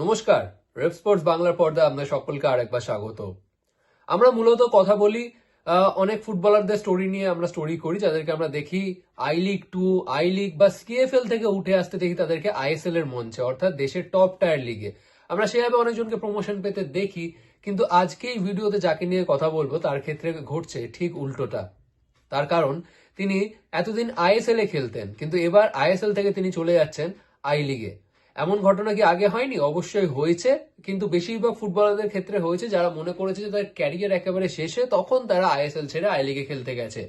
নমস্কার rape sports বাংলার পর্দায় আপনাদের সকলকে আরেকবার স্বাগত। আমরা মূলত কথা বলি অনেক ফুটবলারদের স্টোরি নিয়ে আমরা স্টোরি করি, যাদেরকে আমরা দেখি I League two I League বা সিএফএল থেকে উঠে আসতে দেখি তাদেরকে আইএসএল এর মঞ্চে, অর্থাৎ দেশের টপ টায়ার লিগে আমরা সেভাবে অনেকজনকে প্রমোশন পেতে দেখি, কিন্তু আজকে এই ভিডিওতে যাকে নিয়ে কথা বলব, তার ক্ষেত্রে ঘটছে ঠিক উল্টোটা। তার কারণ, তিনি এতদিন আইএসএল এ খেলতেন, কিন্তু এবার আইএসএল থেকে তিনি চলে যাচ্ছেন আই লিগে এমন ঘটনা কি আগে হয়নি? অবশ্যই হয়েছে, কিন্তু বেশিরভাগ ফুটবলারদের ক্ষেত্রে হয়েছে। যারা মনে করেছে যে তার ক্যারিয়ার একেবারে শেষে তখন তারা আইএসএল ছেড়ে আই লিগে খেলতে গেছে।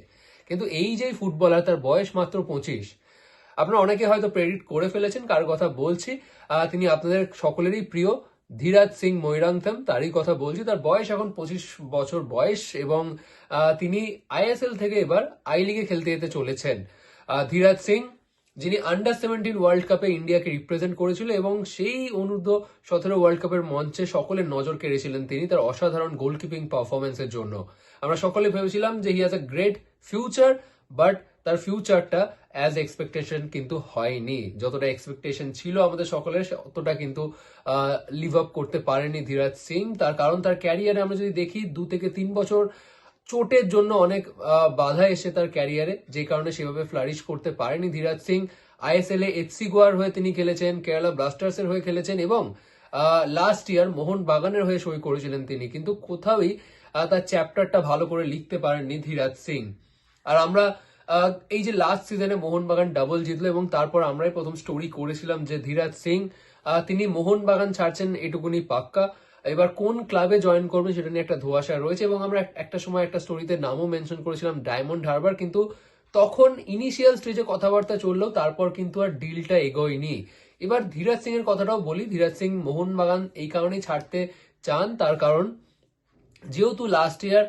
কিন্তু এই যে ফুটবলার, তার বয়স মাত্র পঁচিশ। আপনারা অনেকে হয়তো প্রেডিক্ট করে ফেলেছেন, কার কথা বলছি। তিনি আপনাদের সকলেরই প্রিয়, ধীরাজ সিং মৈরাংথম তারই কথা বলছি। তার বয়স এখন পঁচিশ বছর বয়স এবং তিনি আইএসএল থেকে এবার আই লিগে খেলতে যেতে চলেছেন। ধীরাজ সিং যিনি আন্ডার সেভেন্টিন ওয়ার্ল্ড কাপে ইন্ডিয়াকে রিপ্রেজেন্ট করেছিল এবং সেই অনূর্ধ্ব সতেরো ওয়ার্ল্ড কাপের মঞ্চে সকলের নজর কেড়েছিলেন তিনি তার অসাধারণ গোলকিপিং পারফরমেন্সের জন্য। আমরা সকলে ভেবেছিলাম যে he has a great future but তার ফিউচারটা অ্যাজ এক্সপেকটেশন কিন্তু হয়নি। যতটা এক্সপেকটেশন ছিল আমাদের সকলের ততটা কিন্তু লিভ আপ করতে পারেনি ধীরাজ সিং। তার কারণ তার ক্যারিয়ারে আমরা যদি দেখি, দু থেকে তিন বছর চোটের জন্য অনেক বাধা এসে তার ক্যারিয়ারে যে কারণে সেভাবে ফ্লারিশ করতে পারেনি ধীরাজ সিং। আইএসএল এ এফসি গোয়ার হয়ে তিনি খেলেছেন কেরালা ব্লাস্টার্স এর হয়ে খেলেছেন এবং লাস্ট ইয়ার মোহন বাগানের হয়ে সই করেছিলেন তিনি। কিন্তু কোথাওই তার চ্যাপ্টারটা ভালো করে লিখতে পারেননি ধীরাজ সিং। আর আমরা এই যে লাস্ট সিজনে মোহনবাগান ডাবল জিতলো এবং তারপর আমরাই প্রথম স্টোরি করেছিলাম যে ধীরাজ সিং তিনি মোহনবাগান ছাড়ছেন এটুকুনি পাক্কা। এবার কোন ক্লাবে জয়েন করবেন সেটা নিয়ে একটা ধোয়াশা রয়েছে এবং আমরা একটা সময় একটা স্টোরিতে নামও মেনশন করেছিলাম ডায়মন্ড হারবার কিন্তু তখন ইনিশিয়াল স্টেজে কথাবার্তা চললেও তারপর কিন্তু আর ডিলটা এগোয়নি। এবার ধীরাজ সিং এর কথাটাও বলি, ধীরাজ সিং মোহনবাগান এই কারণেই ছাড়তে চান, তার কারণ যেহেতু লাস্ট ইয়ার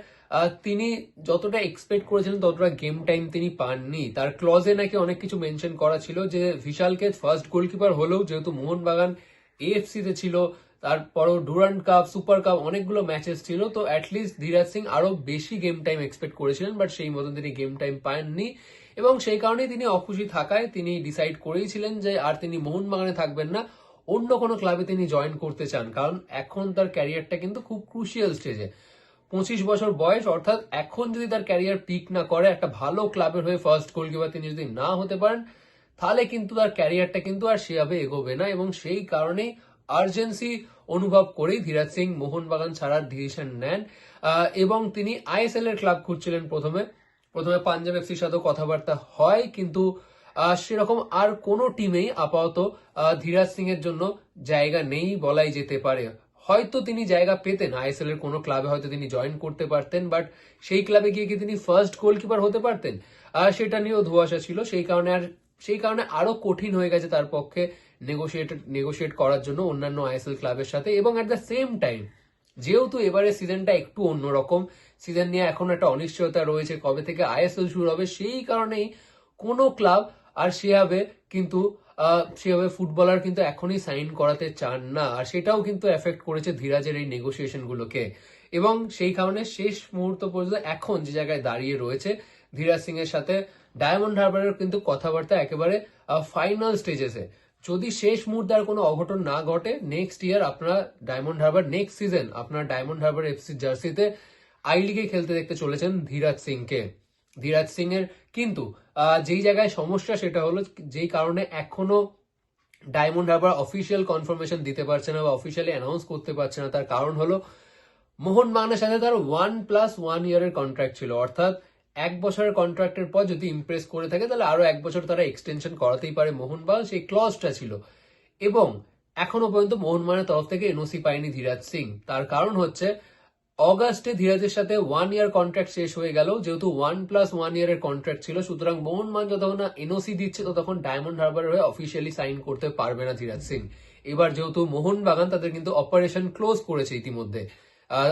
তিনি যতটা এক্সপেক্ট করেছিলেন ততটা গেম টাইম তিনি পাননি। তার ক্লজে নাকি অনেক কিছু মেনশন করা ছিল যে ভিশালকে ফার্স্ট গোলকিপার হলেও যেহেতু মোহনবাগান এএফসি তে ছিল তারপরও ডুরান্ড কাপ সুপার কাপ অনেকগুলো ম্যাচেস ছিল, তো অ্যাটলিস্ট ধীরাজ সিং আরও বেশি গেম টাইম এক্সপেক্ট করেছিলেন বাট সেই মতন তিনি গেম টাইম পাননি। এবং সেই কারণেই তিনি অখুশি থাকায় তিনি ডিসাইড করেইছিলেন যে আর তিনি মোহনবাগানে থাকবেন না, অন্য কোনো ক্লাবে তিনি জয়েন করতে চান। কারণ এখন তার ক্যারিয়ারটা কিন্তু খুব ক্রুশিয়াল স্টেজে পঁচিশ বছর বয়স, অর্থাৎ এখন যদি তার ক্যারিয়ার পিক না করে, একটা ভালো ক্লাবের হয়ে ফার্স্ট গোলকিপার তিনি যদি না হতে পারেন, তাহলে কিন্তু তার ক্যারিয়ারটা কিন্তু আর সেভাবে এগোবে না। এবং সেই কারণেই আর্জেন্সি অনুভব করেই ধীরাজ সিং মোহনবাগান ছাড়ার ডিসিশন নেন। এবং তিনি আইএসএল এর ক্লাব খুঁজছিলেন প্রথমে। প্রথমে পাঞ্জাব এফসির সাথেও কথাবার্তা হয়, কিন্তু সেরকম আর কোনো টিমেই আপাতত ধীরাজ সিং এর জন্য জায়গা নেই বলাই যেতে পারে। হয়তো তিনি জায়গা পেতেন আইএসএল এর কোনো ক্লাবে হয়তো তিনি জয়েন করতে পারতেন বাট সেই ক্লাবে গিয়ে কি তিনি ফার্স্ট গোলকিপার হতে পারতেন? সেটা নিয়েও ধোয়াশা ছিল, সেই কারণে আর সেই কারণে আরও কঠিন হয়ে গেছে তার পক্ষে নেগোসিয়েট নেগোসিয়েট করার জন্য অন্যান্য আইএসএল ক্লাবের সাথে এবং এট দ্য সেম টাইম যেহেতু এবারে সিজনটা একটু অন্যরকম সিজন নিয়ে এখন একটা অনিশ্চয়তা রয়েছে কবে থেকে আইএসএল শুরু হবে, সেই কারণেই কোনো ক্লাব আর সেভাবে কিন্তু সেভাবে ফুটবলার কিন্তু এখনই সাইন করাতে চান না। আর সেটাও কিন্তু এফেক্ট করেছে ধীরাজের এই নেগোসিয়েশন গুলোকে। এবং সেই কারণে শেষ মুহূর্ত পর্যন্ত এখন যে জায়গায় দাঁড়িয়ে রয়েছে, ধীরাজ সিং এর সাথে ডায়মন্ড হারবারের কিন্তু কথাবার্তা একেবারে ফাইনাল স্টেজেসে যদি শেষ মুহূর্তে আর কোনো অঘটন না ঘটে নেক্সট ইয়ার আপনারা ডায়মন্ড হারবার নেক্সট সিজন আপনার ডায়মন্ড হারবার এফসি জার্সিতে আই লিগে খেলতে দেখতে চলেছেন ধীরাজ সিংকে। ধীরাজ সিং এর কিন্তু যেই জায়গায় সমস্যা সেটা হলো যেই কারণে এখনও ডায়মন্ড হারবার অফিসিয়াল কনফার্মেশন দিতে পারছে না বা অফিসিয়ালি অ্যানাউন্স করতে পারছে না। তার কারণ হলো, মোহন মোহনবাগানের সাথে তার ওয়ান প্লাস ওয়ান ইয়ারের কন্ট্রাক্ট ছিল। অর্থাৎ এক বছরের কন্ট্রাক্টের পর যদি ইমপ্রেস করে থাকে, তাহলে আরও এক বছর তারা এক্সটেনশন করাতেই পারে মোহনবাগান সেই ক্লজটা ছিল। এবং এখনও পর্যন্ত মোহনবাগানের তরফ থেকে এনওসি পায়নি ধীরাজ সিং। তার কারণ হচ্ছে, অগাস্টে ধীরাজের সাথে ওয়ান ইয়ার কন্ট্রাক্ট শেষ হয়ে গেল। যেহেতু ওয়ান প্লাস ওয়ান ইয়ারের কন্ট্রাক্ট ছিল, সুতরাং মোহনবাগান যতক্ষণ না এনওসি দিচ্ছে, ততক্ষণ ডায়মন্ড হারবারের হয়ে অফিসিয়ালি সাইন করতে পারবে না ধীরাজ সিং। এবার যেহেতু মোহনবাগান তাদের কিন্তু অপারেশন ক্লোজ করেছে ইতিমধ্যে।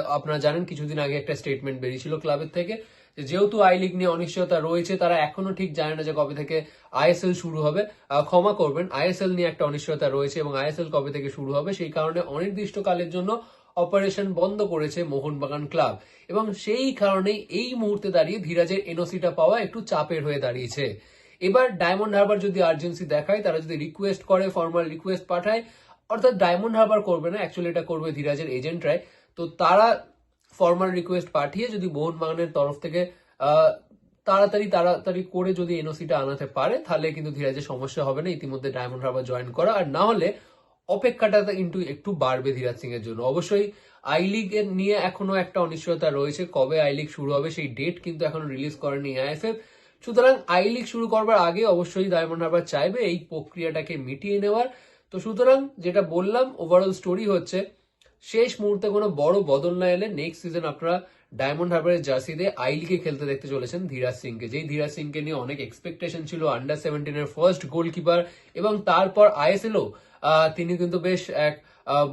আপনারা জানেন, কিছুদিন আগে একটা স্টেটমেন্ট বেরিয়েছিল ক্লাবের থেকে। যেহেতু আই লিগ নিয়ে অনিশ্চয়তা রয়েছে, তারা এখনও ঠিক জানে না যে কবে থেকে আইএসএল শুরু হবে। ক্ষমা করবেন আইএসএল নিয়ে একটা অনিশ্চয়তা রয়েছে এবং আইএসএল কবে থেকে শুরু হবে, সেই কারণে অনির্দিষ্টকালের জন্য অপারেশন বন্ধ করেছে মোহনবাগান ক্লাব। এবং সেই কারণেই এই মুহূর্তে দাঁড়িয়ে ধীরাজের এনওসিটা পাওয়া একটু চাপের হয়ে দাঁড়িয়েছে। এবার ডায়মন্ড হারবার যদি আর্জেন্সি দেখায়, তারা যদি রিকোয়েস্ট করে, ফর্মাল রিকোয়েস্ট পাঠায়, অর্থাৎ ডায়মন্ড হারবার করবে না, অ্যাকচুয়ালি এটা করবে ধীরাজের এজেন্টরাই, তো তারা ফর্মাল রিকোয়েস্ট পাঠিয়ে যদি মোহনবাগানের তরফ থেকে তাড়াতাড়ি তাড়াতাড়ি করে যদি এনওসিটা আনাতে পারে, তাহলে কিন্তু ধীরাজের সমস্যা হবে না। ইতিমধ্যে ডায়মন্ড হারবার জয়েন করা। আর না হলে অপেক্ষাটা কিন্তু একটু বাড়বে ধীরাজ সিং এর জন্য। অবশ্যই আই লিগ এর নিয়ে এখনও একটা অনিশ্চয়তা রয়েছে। কবে আই লিগ শুরু হবে সেই ডেট কিন্তু এখনও রিলিজ করেনি আইএফএফ সুতরাং আই লিগ শুরু করবার আগে অবশ্যই ডায়মন্ড হারবার চাইবে এই প্রক্রিয়াটাকে মিটিয়ে নেওয়ার। তো সুতরাং যেটা বললাম ওভারঅল স্টোরি হচ্ছে শেষ মুহূর্তে কোনো বড় বদল না এলে নেক্সট সিজন আপনারা ডায়মন্ড হারবারের জার্সিতে আই লিগে খেলতে দেখতে চলেছেন ধীরাজ সিংকে। যেই ধীরাজ সিংকে নিয়ে অনেক এক্সপেকটেশন ছিল আন্ডার সেভেন্টিনের ফার্স্ট গোলকিপার এবং তারপর আইএসএলও তিনি কিন্তু বেশ এক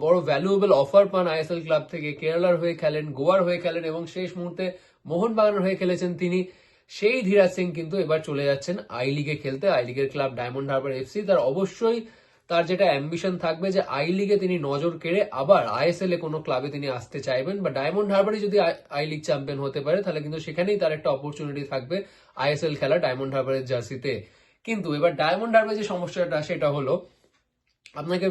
বড় ভ্যালুয়েবল অফার পান আইএসএল ক্লাব থেকে। কেরালার হয়ে খেলেন, গোয়ার হয়ে খেলেন এবং শেষ মুহূর্তে মোহনবাগানের হয়ে খেলেছেন তিনি। সেই ধীরাজ সিং কিন্তু এবার চলে যাচ্ছেন আই লিগে খেলতে। আই লিগের ক্লাব ডায়মন্ড হারবার এফসি তার অবশ্যই তার যেটা অ্যাম্বিশন থাকবে যে আই লিগে তিনি নজর কেড়ে আবার আইএসএল এ কোনো ক্লাবে তিনি আসতে চাইবেন। বা ডায়মন্ড হারবারই যদি আই লিগ চ্যাম্পিয়ন হতে পারে, তাহলে কিন্তু সেখানেই তার একটা অপরচুনিটি থাকবে আইএসএল খেলা ডায়মন্ড হারবারের জার্সিতে। কিন্তু এবার ডায়মন্ড হারবারের যে সমস্যাটা, সেটা হলো, আপনাকে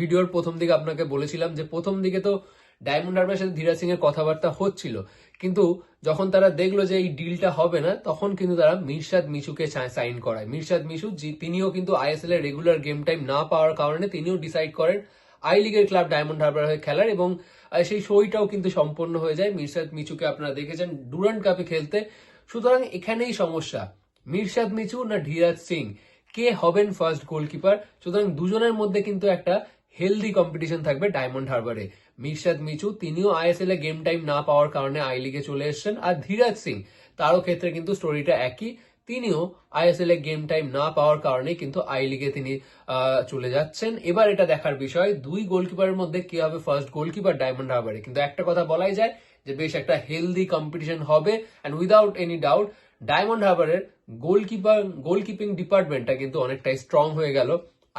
ভিডিওর প্রথম দিকে আপনাকে বলেছিলাম যে প্রথম দিকে তো ডায়মন্ড হারবারের সাথে ধীরাজ সিং এর কথাবার্তা হচ্ছিল। কিন্তু যখন তারা দেখল যে এই ডিলটা হবে না, তখন কিন্তু তারা মিরশাদ মিশুকে সাইন করায়। মিরশাদ মিশু তিনিও কিন্তু আইএসএল এর রেগুলার গেম টাইম না পাওয়ার কারণে তিনিও ডিসাইড করেন আই লিগের ক্লাব ডায়মন্ড হারবার হয়ে খেলার এবং সেই সইটাও কিন্তু সম্পন্ন হয়ে যায়। মিরশাদ মিচুকে আপনারা দেখেছেন ডুরান্ড কাপে খেলতে। সুতরাং এখানেই সমস্যা। মিরশাদ মিচু না ধীরাজ সিং? কে হবেন ফার্স্ট গোলকিপার সুতরাং দুজনের মধ্যে কিন্তু একটা হেলদি কম্পিটিশন থাকবে ডায়মন্ড হারবারে মিরশাদ মিচু, তিনিও আইএসএল এ গেম টাইম না পাওয়ার কারণে আই লিগে চলে এসেছেন। আর ধীরাজ সিং, তারও ক্ষেত্রে কিন্তু স্টোরিটা একই। তিনিও আইএসএল এ গেম টাইম না পাওয়ার কারণে কিন্তু আই লিগে তিনি চলে যাচ্ছেন। এবার এটা দেখার বিষয়, দুই গোলকিপারের মধ্যে কে হবে ফার্স্ট গোলকিপার ডায়মন্ড হারবারে কিন্তু একটা কথা বলাই যায় যে বেশ একটা হেলদি কম্পিটিশন হবে। And without any doubt Diamond হারবারের গোলকিপার গোলকিপিং ডিপার্টমেন্টটা কিন্তু অনেকটাই স্ট্রং হয়ে গেল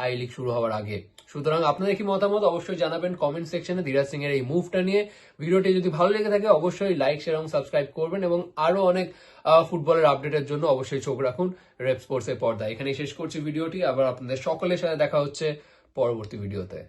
আই লিগ শুরু হওয়ার আগে। সুতরাং আপনাদের কি মতামত অবশ্যই জানাবেন কমেন্ট সেকশনে ধীরাজ সিং এর এই মুভটা নিয়ে। ভিডিওটি যদি ভালো লেগে থাকে অবশ্যই লাইক শেয়ার এবং সাবস্ক্রাইব করবেন এবং আরও অনেক ফুটবলের আপডেটের জন্য অবশ্যই চোখ রাখুন রেপ স্পোর্টস এর পর্দা এখানেই শেষ করছি ভিডিওটি। আবার আপনাদের সকলের সাথে দেখা হচ্ছে পরবর্তী ভিডিওতে